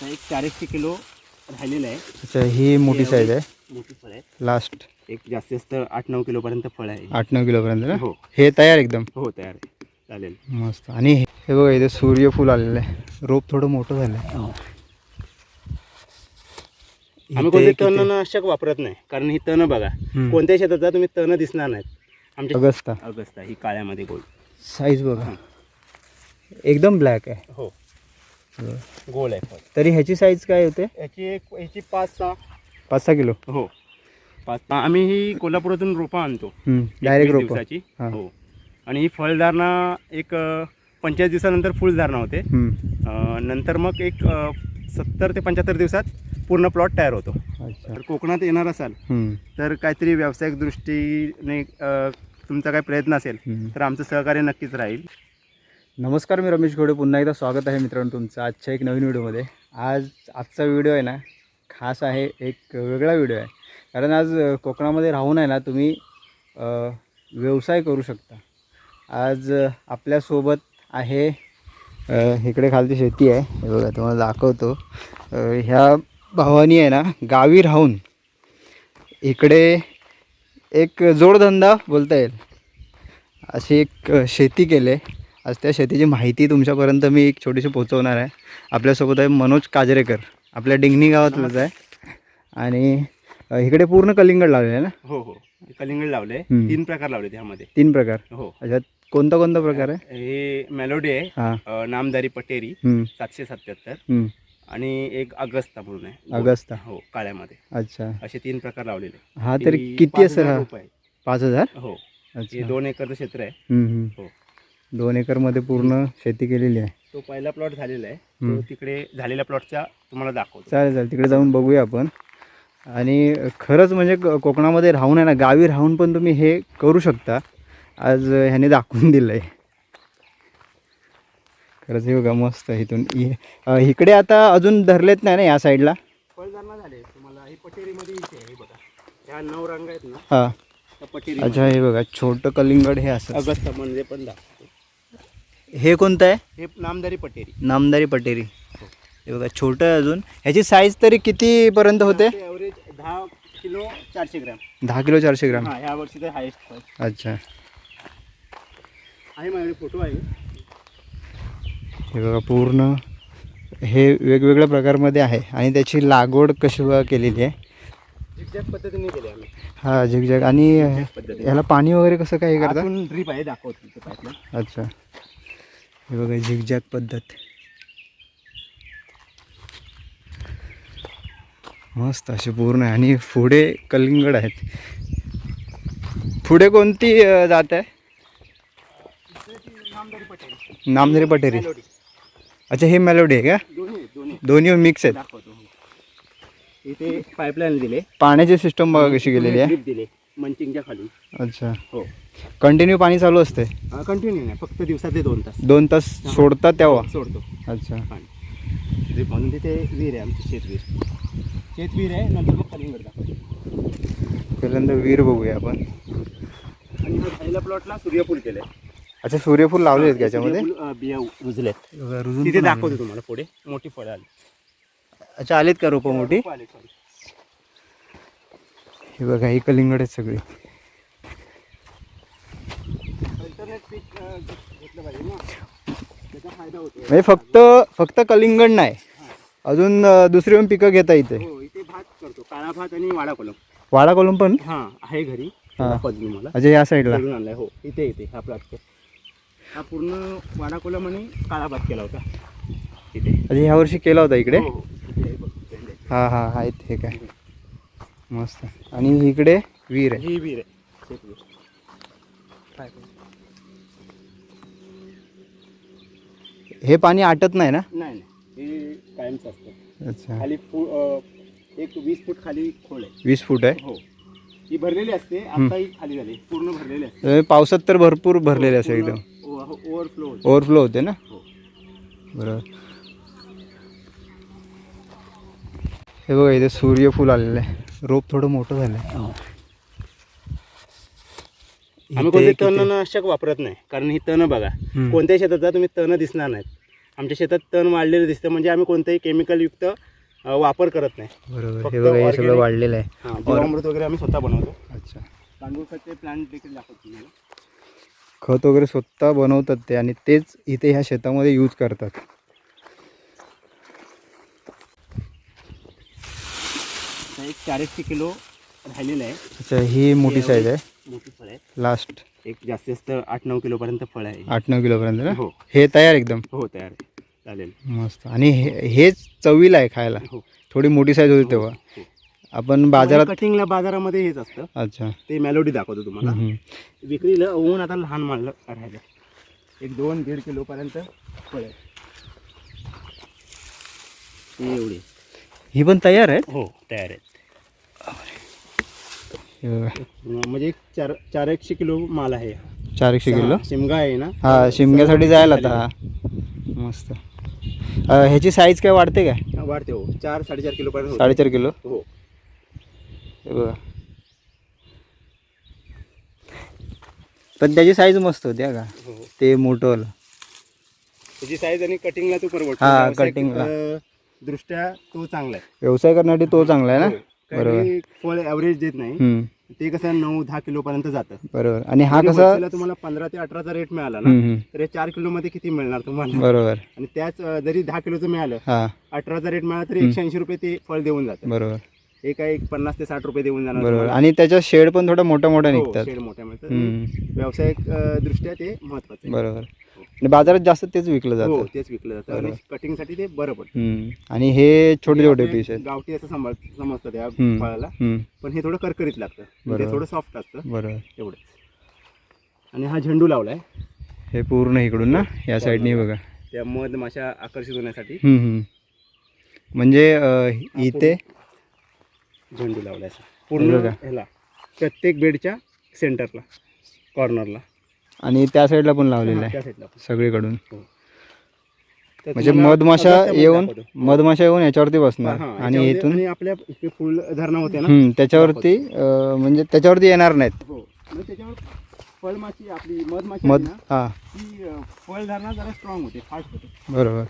आता एक चारशे किलो राहिलेलं आहे. अच्छा ही मोठी साईज आहे? मोठी फळ आहे. लास्ट एक जास्तीत जास्त आठ नऊ किलोपर्यंत फळ आहे. आठ नऊ किलोपर्यंत ना? हो. हे तयार एकदम? हो तयार आहे. चालेल. मस्त. आणि हे हे बघा इथे सूर्यफूल आलेलं आहे. रोप थोडं मोठं झालं आहे आम्ही कोणते तणनाशक वापरत नाही कारण ही तण बघा. हम्म. कोणत्या शेतात जा तुम्ही तण दिसणार नाहीत. आमच्या अगस्ता. अगस्ता ही काळ्यामध्ये गोल. साईज बघा. एकदम ब्लॅक आहे. हो. गोल आहे फळ तरी ह्याची साईज काय होते? याची एक याची पाच सहा. पाच सहा किलो? हो. पाच आम्ही ही कोल्हापुरातून रोपं आणतो. डायरेक्ट रोप. दिवसाची. हां. आणि ही फळधारणा एक पंचेचाळीस दिवसानंतर फुलधारणा होते. नंतर मग एक सत्तर ते पंच्याहत्तर दिवसात पूर्ण प्लॉट तयार होतो. तर कोकणात येणार असाल तर काहीतरी व्यावसायिक दृष्टीने तुमचा काही प्रयत्न असेल. तर आमचं सहकार्य नक्कीच राहील. नमस्कार मी रमेश घोडे. पुन्हा एकदा स्वागत आहे मित्रांनो तुमचं आजच्या एक नवीन व्हिडिओमध्ये. आज आजचा व्हिडिओ आहे ना खास आहे एक वेगळा व्हिडिओ आहे. कारण आज कोकणामध्ये राहून आहे ना तुम्ही व्यवसाय करू शकता. आज आपल्यासोबत आहे इकडे खालती शेती आहे. हे बघा तुम्हाला दाखवतो. ह्या भावानी आहे ना गावी राहून इकडे एक जोडधंदा बोलता येईल. अशी एक शेती केली आहे. आज त्या शेतीची माहिती तुमच्यापर्यंत मी एक छोटीशी पोहोचवणार आहे. आपल्यासोबत आहे मनोज काजरेकर. आपल्या डिंगणी गावातलंच आहे. आणि इकडे पूर्ण कलिंगड लावलेलं आहे ना? हो हो. हे कलिंगड लावले. तीन प्रकार लावले त्यामध्ये तीन प्रकार? हो. अच्छा कोणता कोणता प्रकार आहे? हे मेलोडी आहे. हां. नामदारी पटेरी सातशे सत्याहत्तर. आणि एक अगस्ता म्हणून आहे. अगस्ता. हो काळ्यामध्ये. अच्छा. असे तीन प्रकार लावलेले हा तरी ही किती असेल हा. पाच हजार? हो. हे दोन एकरचं क्षेत्र आहे. हो. दोन एकरमध्ये पूर्ण शेती केलेली आहे. तो पहिला प्लॉट झालेला आहे. तो तिकडे झालेल्या प्लॉटचा तुम्हाला दाखवतो. चालेल चालेल. तिकडे जाऊन बघूया आपण. आणि खरंच म्हणजे कोकणामध्ये राहून आहे ना गावी राहून पण तुम्ही हे करू शकता. आज ह्याने दाखवून दिलं आहे खरंच हे बघा मस्त इथून. इकडे आता अजून धरलेत नाही ना या साईडला? फळधारणा झाले. तुम्हाला ही पटेरीमध्ये इथे आहे हे बघा. ह्या नऊ रंग आहेत ना हां. पटेरी अच्छा हे बघा छोटं कलिंगड हे असं अगस्ता म्हणजे पण दाखवतो. हे कोणतं आहे? हे नामदारी पटेरी. नामदारी पटेरी. हे बघा छोटं आहे अजून. ह्याची साईज तरी कितीपर्यंत होते? ॲव्हरेज दहा किलो चारशे ग्रॅम. दहा किलो चारशे ग्राम. हा ह्या वर्षी तर हायेस्ट अच्छा. आहे माझ्याकडे फोटो आहे. हे बघा पूर्ण हे वेगवेगळ्या प्रकारमध्ये आहे. आणि त्याची लागवड कशी बघा केलेली आहे? झिकझॅक पद्धतीने केले आम्ही. हा झिकझॅक आणि ह्याला पाणी वगैरे कसं काय हे करता? ड्रीप आहे दाखवतो अच्छा. हे बघा झिकझॅक पद्धत. मस्त अशी पूर्ण आहे. आणि पुढे कलिंगड आहेत. पुढे कोणती जात आहे? नामदारी पटेरी नामधरी पटेरी अच्छा हे मेलोडी आहे का? दोन्ही मिक्स आहेत. इथे पाईपलाईन दिले. पाण्याची सिस्टम बघा कशी गेलेली आहे. मंचिंगच्या खाली अच्छा. हो. कंटिन्यू पाणी चालू असते? कंटिन्यू नाही. फक्त दिवसाचे दोन तास. दोन तास सोडतात तेव्हा? सोडतो. अच्छा. पाणी. म्हणून तिथे विहीर आहे आमची शेतवीर शेतवीर आहे नंतर मग कलिंगड दाखवतो. पहिल्यांदा वीर बघूया आपण. आणि हा पहिल्या प्लॉटला सूर्यफूल केलंय. अच्छा सूर्यफूल लावले आहेत का याच्यामध्ये? बिया रुजलेत रुजून तिथे. दाखवतो तुम्हाला पुढे. मोठी फळं आली. अच्छा आलेत का रोपं मोठी? आले, sorry. हे बघा ही कलिंगड आहेत सगळी. म्हणजे फक्त फक्त कलिंगड नाही. अजून दुसरी पण पिकं घेता येते हो इथे भात करतो. काळा भात आणि वाडा कोलम. वाडा कोलम पण? हा आहे घरी. हा. मला. अच्छा या साईडला. आणलाय. हो इथे इथे हा प्लॉट हा पूर्ण वाडा कोलम आणि काळा भात केला होता. इथे. ह्या वर्षी केला होता इकडे? हो, हो. इथे. हा हा आहेत हे काय? मस्त. आणि इकडे वीर आहे. ही विहीर आहे. काय? हे पाणी आटत नाही ना? नाही नाही. हे कायमच असतं. अच्छा. खाली फू अं, एक वीस फूट खाली खोल आहे. वीस फूट आहे? हो. ही भरलेली असते आता ही खाली झाली. पूर्ण भरलेली असते. तर पावसात तर भरपूर भरलेले असेल एकदम. ओव्हरफ्लो होतो. ओव्हरफ्लो होते ना? हो. बरोबर. हे बघा इथे सूर्यफूल आलेलं आहे. रोप थोडं मोठं झालं आहे आम्ही कोणते तणनाशक वापरत नाही कारण ही तण बघा हम्म. कोणत्या शेतात जा तुम्ही तण दिसणार नाहीत. आमच्या शेतात तण वाढलेलं दिसतं म्हणजे आम्ही कोणतंही केमिकलयुक्त वापर करत नाही. बरोबर. हे बघा हे सगळं वाढलेलं आहे. हां जीवामृत वगैरे आम्ही स्वतः बनवतो. अच्छा. तांदूळ खतचे प्लांट देखील दाखवतो तुम्हाला. खत वगैरे स्वतः बनवतात ते आणि तेच इथे ह्या शेतामध्ये यूज करतात आता एक चारशे किलो राहिलेलं आहे. अच्छा ही मोठी साईज आहे? मोठी फळ आहे लास्ट एक जास्तीत जास्त आठ नऊ किलोपर्यंत फळ आहे. आठ नऊ किलोपर्यंत ना? हो. हे तयार एकदम? हो तयार आहे. चालेल. मस्त. आणि हे हेच चवीला आहे खायला? हो. थोडी मोठी साईज होती तेव्हा. हो. आपण बाजारात कटिंगला बाजारामध्ये हेच असतं. अच्छा. ते मेलोडी दाखवतो तुम्हाला. हम्म. विक्रीला होऊन आता लहान माल राहिलं. एक दोन दीड किलोपर्यंत फळ आहे ही एवढी. ही पण तयार आहे? हो तयार आहे. हे. म्हणजे एक चार चार एकशे किलो माल आहे. चार एकशे किलो शिमगा आहे ना? हा शिमग्यासाठी जायला आता. हा मस्त. अं, ह्याची साईज काय वाढते काय? हा, वाढते हो. चार साडेचार किलो पर्यंत साडेचार किलो? हो. हे बघा. पण त्याची साईज मस्त होती हा का? हो. हो. ते मोठं. त्याची साईज आणि कटिंगला तो परवडतो. हा, व्यावसायिक. अं, दृष्ट्या तो चांगला आहे. व्यवसाय करण्यासाठी तो चांगला आहे ना? काही फळ ॲव्हरेज देत नाही. हम्म, ते कसं नऊ दहा किलो पर्यंत जातं. बरोबर. आणि हा जरी कसा wholesale ला तुम्हाला पंधरा ते अठराचा रेट मिळाला ना हम्म, हम्म, तर हे चार किलो मध्ये किती मिळणार तुम्हाला? बरोबर. आणि त्याच अं, जरी दहा किलोचं मिळालं हा. अठराचा रेट मिळाला तरी एकशे ऐंशी रुपये ते फळ देऊन जातं. बरोबर. हे काय एक पन्नास ते साठ रुपये देऊन जाणार बरोबर. आणि त्याच्या शेड पण थोड्या मोठ्या मोठ्या हो, निघतात. शेड मोठ्या मिळतात हम्म, व्यावसायिक अं, दृष्ट्या ते महत्वाचं आहे. बरोबर. आणि बाजारात जास्त तेच विकलं हो जातं. तेच विकलं जातं. आणि कटिंगसाठी ते बरं पडतं. हम्म, आणि हे छोटे छोटे पीस आहेत. गावठी असं सांभाळ समजतं त्या हम्म. फळाला. हम्म, पण हे थोडं करकरीत लागतं. म्हणजे बरोबर. थोडं सॉफ्ट असतं. बरोबर. एवढंच. आणि हा झेंडू लावलाय. हे पूर्ण इकडून ना? या साईडनी बघा. त्या मध माशा आकर्षित होण्यासाठी हम्म, हम्म. म्हणजे अं, इथे झेंडू लावलाय असा. पूर्ण बघा. ह्याला. प्रत्येक बेडच्या सेंटरला कॉर्नरला आणि त्या साईडला पण लावलेलं आहे. त्या साईडला सगळीकडून. तर म्हणजे तुम्हाला मधमाशा येऊन दाखवतो. मधमाशा येऊन याच्यावरती हा, बसणार हा, आणि याच्यामध्ये- इथून आणि आपल्या इथे फुल धरणा होते ना? हम्म, त्याच्यावरती अं, म्हणजे त्याच्यावरती येणार नाहीत. हो. मग त्याच्यावर फळमाशी आपली मधमाशी मध आहे ना हा. ती अं, फळधारणा जरा स्ट्रॉंग होते फास्ट होते. बरोबर.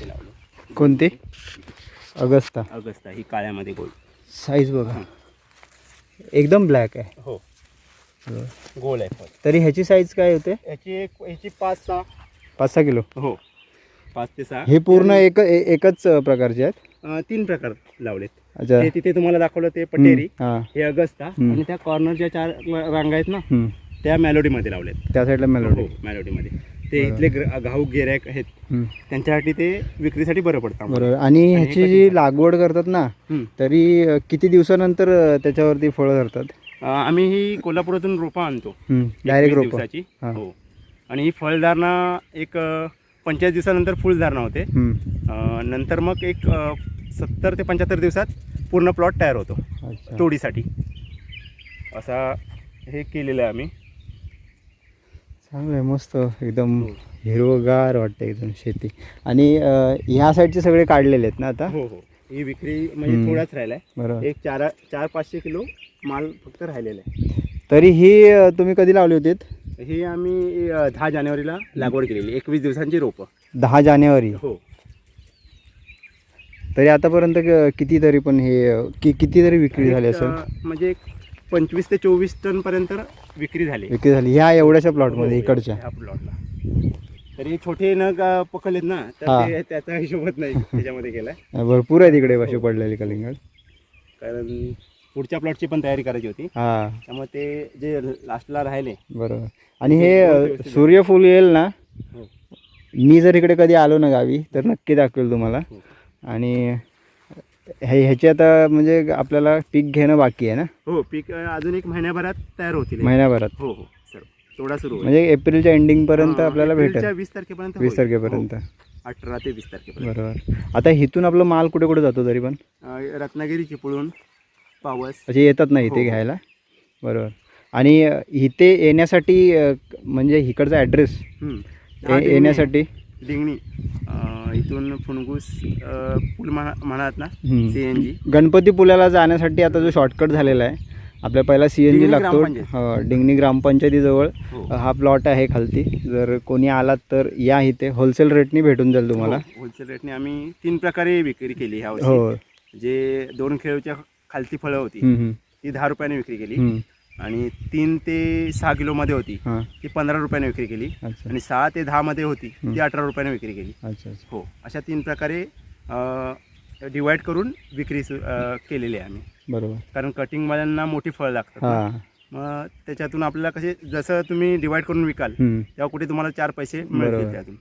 ते लावलं कोणती? अगस्ता. अगस्ता ही काळ्यामध्ये गोल. साईज बघा. एकदम ब्लॅक आहे. हो. गोल आहे तरी ह्याची साईज काय होते? याची एक याची पाच सहा. पाच सहा किलो? हो. पाच ते सहा. हे पूर्ण एक ए- एकच प्रकारचे आहेत? अं, तीन प्रकार लावलेत. अच्छा. ते तिथे तुम्हाला दाखवलं ते पटेरी हम्म, हा. हे अगस्ता हम्म. आणि त्या कॉर्नरच्या चार रांगा आहेत ना हम्म. त्या मेलोडीमध्ये लावलेत. त्या साईडला मेलोडी. हो मेलोडीमध्ये. ते इथले ग्र- घाऊक गिऱ्हाईक आहेत. त्यांच्यासाठी ते विक्रीसाठी बरं पडतं आम्हाला. बरोबर. आणि ह्याची जी लागवड करतात ना हम्म. तरी अं, किती दिवसानंतर अं, त्याच्यावरती फळं धरतात? आम्ही ही कोल्हापुरातून रोपं आणतो. डायरेक्ट एकवीस रोप. दिवसाची. हा. आणि ही फळधारणा एक पंचेचाळीस दिवसानंतर फुलधारणा होते. नंतर मग एक सत्तर ते पंच्याहत्तर दिवसात पूर्ण प्लॉट तयार होतो. तोडीसाठी. असा हे केलेलं आहे आम्ही. चांगलं आहे मस्त एकदम हो. हिरवगार वाटतं एकदम शेती. आणि ह्या साईडचे सगळे काढलेले आहेत ना आता? हो हो. ही विक्री म्हणजे. थोडाच राहिलाय. बरोबर. एक चार चार पाचशे किलो माल फक्त राहिलेला आहे. तरी ही अं, तुम्ही कधी लावली होतीत ही आम्ही अं, दहा जानेवारीला लागवड केलेली. एकवीस दिवसांची रोपं. दहा जानेवारी. हो. तरी आतापर्यंत क- किती तरी पण हे अं, कि किती तरी विक्री झाली एक, असेल? अं, म्हणजे एक पंचवीस ते चोवीस टन पर्यंत विक्री झाली. विक्री झाली. ह्या एवढ्याशा हो, प्लॉटमध्ये इकडच्या. प्लॉटला तरी छोटे नग अं, पकडलेत ना तर. ते त्याचा हिशोबच नाही त्याच्यामध्ये केलाय भरपूर आहे तिकडे अशी पडलेली कलिंगड. कारण पुढच्या प्लॉटची पण तयारी करायची होती. हा. त्यामुळे ते जे लास्टला राहिले बरोबर. आणि हे अं, सूर्यफूल येईल ना? हो. मी जर इकडे कधी आलो ना गावी तर नक्की दाखवेल तुम्हाला. हो. आणि हे ह्याची आता म्हणजे आपल्याला पीक घेणं बाकी आहे ना? हो पीक अं, अजून एक महिन्याभरात तयार होतील. महिन्याभरात. हो हो. सर थोडा सुरू होईल. म्हणजे एप्रिलच्या एंडिंगपर्यंत हा, आपल्याला एप्रिलच्या भेटेल वीस तारखेपर्यंत वीस होईल. तारखेपर्यंत हो, अठरा ते वीस तारखेपर्यंत बरोबर आता इथून आपलं माल कुठे कुठे जातो तरी पण अं, रत्नागिरी चिपळूण पावस असे येतात ना हो, इथे हो. घ्यायला बरोबर आणि अ, इथे येण्यासाठी अ, म्हणजे इकडचा ॲड्रेस हम्म. हा, डिंगणी. येण्यासाठी डिंगणी अं, इथून फुणगूस अं, पूल म्हणा म्हणात ना हम्म. सी एन जी गणपती पुलाला जाण्यासाठी आता जो शॉर्टकट झालेला आहे आपल्या पहिला सी एन जी लागतो. ग्रामपंचायत. डिंगणी ग्रामपंचायतीजवळ हो. हा प्लॉट आहे खालती. जर कोणी आलात तर या इथे. होलसेल रेटनी भेटून जाईल तुम्हाला. होलसेल रेटने आम्ही तीन प्रकारे विक्री केली ह्या हो जे दोन खेळच्या खालती फळं होती ती दहा रुपयाने विक्री केली. आणि तीन ते सहा किलोमध्ये होती हां. ती पंधरा रुपयाने विक्री केली. आणि सहा ते दहामध्ये होती ती अठरा रुपयाने विक्री केली. हो अशा तीन प्रकारे डिवाईड करून विक्री केलेली आहे आम्ही. बरोबर. कारण कटिंगवाल्यांना मोठी फळं लागतात. हां. मग त्याच्यातून आपल्याला कसे जसं तुम्ही डिवाईड करून विकाल हम्म, तेव्हा कुठे तुम्हाला चार पैसे बरोबर. मिळतील त्यातून.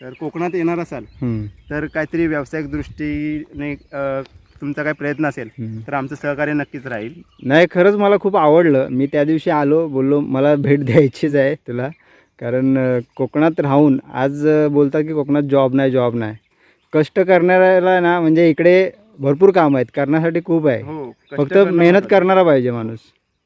तर कोकणात येणार असाल हम्म, तर काहीतरी व्यावसायिक दृष्टीने अ, तुमचा काही प्रयत्न असेल हम्म. तर आमचं सहकार्य नक्कीच राहील. नाही खरंच मला खूप आवडलं. मी त्या दिवशी आलो बोललो मला भेट द्यायचीच आहे तुला. कारण अ, कोकणात राहून आज अ, बोलतात की कोकणात जॉब नाही जॉब नाही. कष्ट करणाऱ्याला ना म्हणजे इकडे भरपूर काम आहेत करण्यासाठी खूप आहे. हो कष्ट फक्त करणं मेहनत. करणारा पाहिजे माणूस.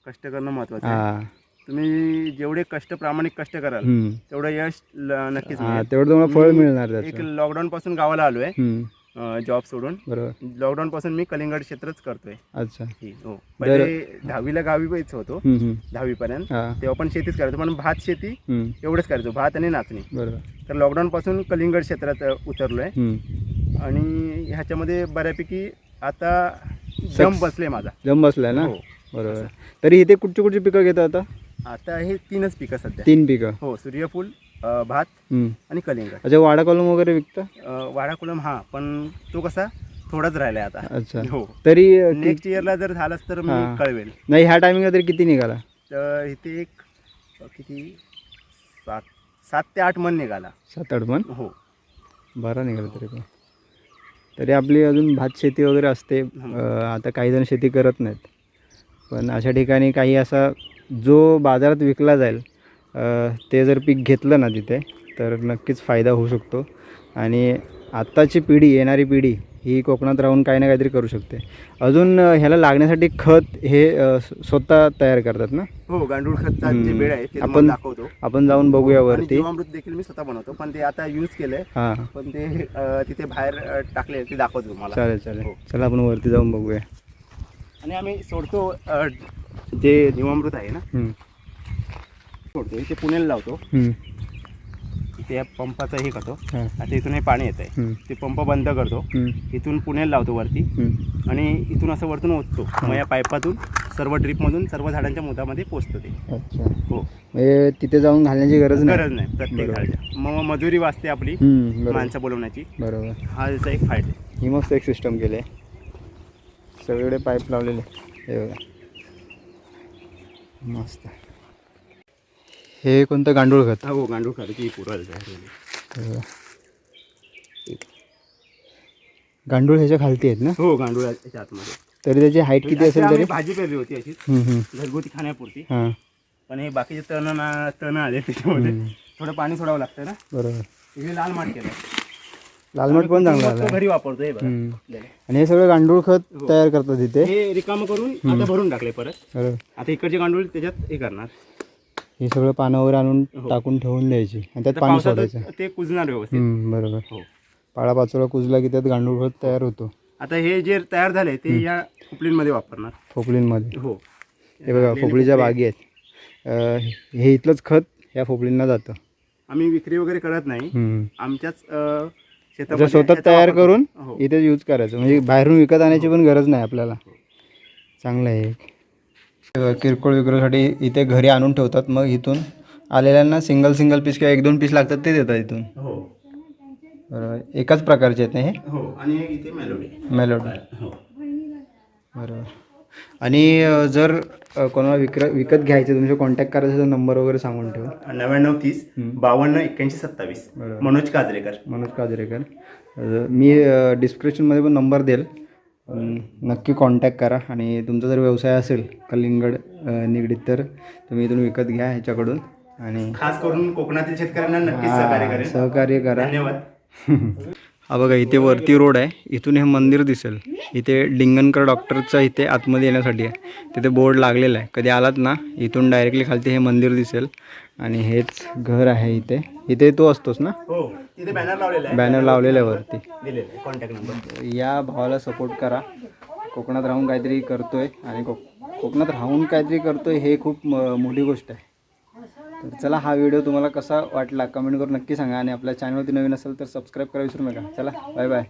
कष्ट करणं महत्वाचं आहे. हां. तुम्ही जेवढे कष्ट प्रामाणिक कष्ट कराल हम्म. तेवढं यश ल- नक्कीच हां मिळेल. तेवढं तुम्हाला फळ मी मिळणार एक त्याचं लॉकडाऊन पासून गावाला आलोय. हम्म, जॉब सोडून. बरोबर. लॉकडाऊन पासून मी कलिंगड क्षेत्रच करतोय. अच्छा. ही, हो. पहिले दहावीला गावीच होतो. हम्म, हम्म. दहावी पर्यंत हां. तेव्हा पण शेतीच करायचो पण भात शेती हम्म, एवढंच करायचो भात आणि नाचणी. बरोबर. तर लॉकडाऊन पासून कलिंगड क्षेत्रात अ, उतरलोय. हम्म. आणि ह्याच्यामध्ये बऱ्यापैकी आता जम. बसले माझा. जम बसलाय ना? हो. बरोबर. तरी इथे कुठची कुठची पिकं घेतो आता? आता हे तीनच पिकं सध्या. तीन पिकं. हो सूर्यफूल अ, भात हम्म. आणि कलिंगड. अच्छा वाडा कॉलम वगैरे विकता? अ, वाडा कुलम हा पण तो कसा थोडाच राहिलाय आता. अच्छा. हो. तरी अ, कि- नेक्स्ट इयरला जर झालाच तर मी हा. कळवेल. नाही ह्या टायमिंगला तरी किती निघाला? तर इथे एक अ, किती? सात सात ते आठ मन निघाला. सात आठ पण हो. बरा निघाला तरी पण. तरी आपली अजून भात शेती वगैरे असते. अ, आता काही जण शेती करत नाहीत. पण अशा ठिकाणी काही असा जो बाजारात विकला जाईल ते जर पीक घेतलं ना तिथे तर नक्कीच फायदा होऊ शकतो. आणि आत्ताची पिढी येणारी पिढी ही कोकणात राहून काही ना काहीतरी करू शकते. अजून ह्याला लागण्यासाठी खत हे स्वतः तयार करतात ना? हो गांडूळ जे हम्म. बेड आहे ते आपण- दाखवतो. आपण जाऊन बघूया वरती. जीवामृत देखील मी स्वतः बनवतो पण ते आता यूज केलंय. हां. पण ते तिथे बाहेर टाकले ते दाखवतो तुम्हाला. चालेल चालेल. हो. चला आपण वरती जाऊन बघूया. आणि आम्ही सोडतो जे जीवामृत आहे ना. सोडतो. इथे पुण्याला लावतो. इथे या पंपाचा हे करतो. आता इथून हे पाणी येत आहे. ते पंप बंद करतो. इथून पुण्याला लावतो वरती. आणि इथून असं वरतून ओततो. मग या पाईपातून सर्व ड्रीपमधून सर्व झाडांच्या मुदामध्ये पोचतो ते. हो. म्हणजे तिथे जाऊन घालण्याची गरज नाही. गरज नाही. प्रत्येक. झाडाच्या. मग मजुरी वाचते आपली. माणसं बोलवण्याची. बरोबर. हा त्याचा एक फायदा आहे. ही मस्त एक सिस्टम केली आहे. सगळीकडे पाईप लावलेले हे बघा. मस्त. हे कोणतं गांडूळ खत? हो गांडूळ तयार झाली. हे बघा. गांडूळ ह्याच्या खालती आहेत ना? हो गांडूळ आतमध्ये तरी त्याची हाईट किती असेल तरी? भाजी पेरली होती अशी. घरगुती खाण्यापुरती. हां. पण हे बाकीचे तण ना तण आले त्याच्यामध्ये. थोडं पाणी सोडावं लागतं ना. बरोबर. इकडे लाल माठ केलं. लालमट पण चांगला आला? घरी वापरतो हे बघा. आणि हे सगळं गांडूळ खत हो. तयार करतात तिथे हे रिकामं करून आता भरून टाकले परत. आता इकडचे गांडूळ त्याच्यात हे करणार. हे सगळं पानं वगैरे आणून हो. टाकून ठेवून द्यायची. आणि त्यात पाणी सोडायचं. ते कुजणार व्यवस्थित. हम्म, बरोबर. हो. पाळा पाचोळा कुजला की त्यात गांडूळ खत तयार होतो. आता हे जे तयार झाले ते या कुपलींमध्ये वापरणार. फोपळींमध्ये हो. हे बघा कुपले. बागी आहेत. अं, हे इथलंच खत या फोपळींना जातं. आम्ही विक्री वगैरे करत नाही. हम्म. आमच्याच अ, जर शेतामध्ये स्वतः तयार वापर करून करतो. हो. इथे यूज करायचं. म्हणजे बाहेरून विकत आणायची पण गरज नाही आपल्याला. चांगलं आहे किरकोळ विक्रीसाठी इथे घरी आणून ठेवतात. मग इथून आलेल्यांना सिंगल सिंगल पीस किंवा एक दोन पीस लागतात ते देतात इथून. हो. बरोबर एकाच प्रकारचे आहेत ना हे? हो आणि इथे मेलोडी मेलोडी हो. बरोबर. आणि अ, जर अ, कोणाला विक्र विकत घ्यायचं तुमचे कॉन्टॅक्ट करायचा तर नंबर वगैरे सांगून ठेव. नव्याण्णव तीस. बावन्न एक्क्याऐंशी सत्तावीस. बरोबर. मनोज काजरेकर. मनोज काजरेकर. अ, मी डिस्क्रिप्शनमध्ये पण नंबर देईल. नक्की कॉन्टॅक्ट करा. आणि तुमचा जर व्यवसाय असेल कलिंगड निगडीत तर तुम्ही इथून विकत घ्या ह्याच्याकडून. आणि खास करून कोकणातील शेतकऱ्यांना नक्कीच सहकार्य करेल सहकार्य करा. धन्यवाद. हा बघा इथे वरती रोड आहे. इथून हे मंदिर दिसेल. इथे डिंगणकर डॉक्टरचा इथे आतमध्ये येण्यासाठी आहे. तिथे बोर्ड लागलेला आहे. कधी आलात ना इथून डायरेक्टली खालती हे मंदिर दिसेल. आणि हेच घर आहे इथे. इथे तो असतोस ना? हो बॅनर लावलेला आहे. बॅनर लावलेला आहे वरती. या भावाला सपोर्ट करा. कोकणात राहून काहीतरी करतोय आणि कोक कोकणात राहून काहीतरी करतोय हे खूप मोठी गोष्ट आहे. तर चला हा व्हिडिओ तुम्हाला कसा वाटला कमेंट करून नक्की सांगा आणि आपल्या चॅनलवरती नवीन असेल तर सबस्क्राईब करा विसरू नका. चला बाय बाय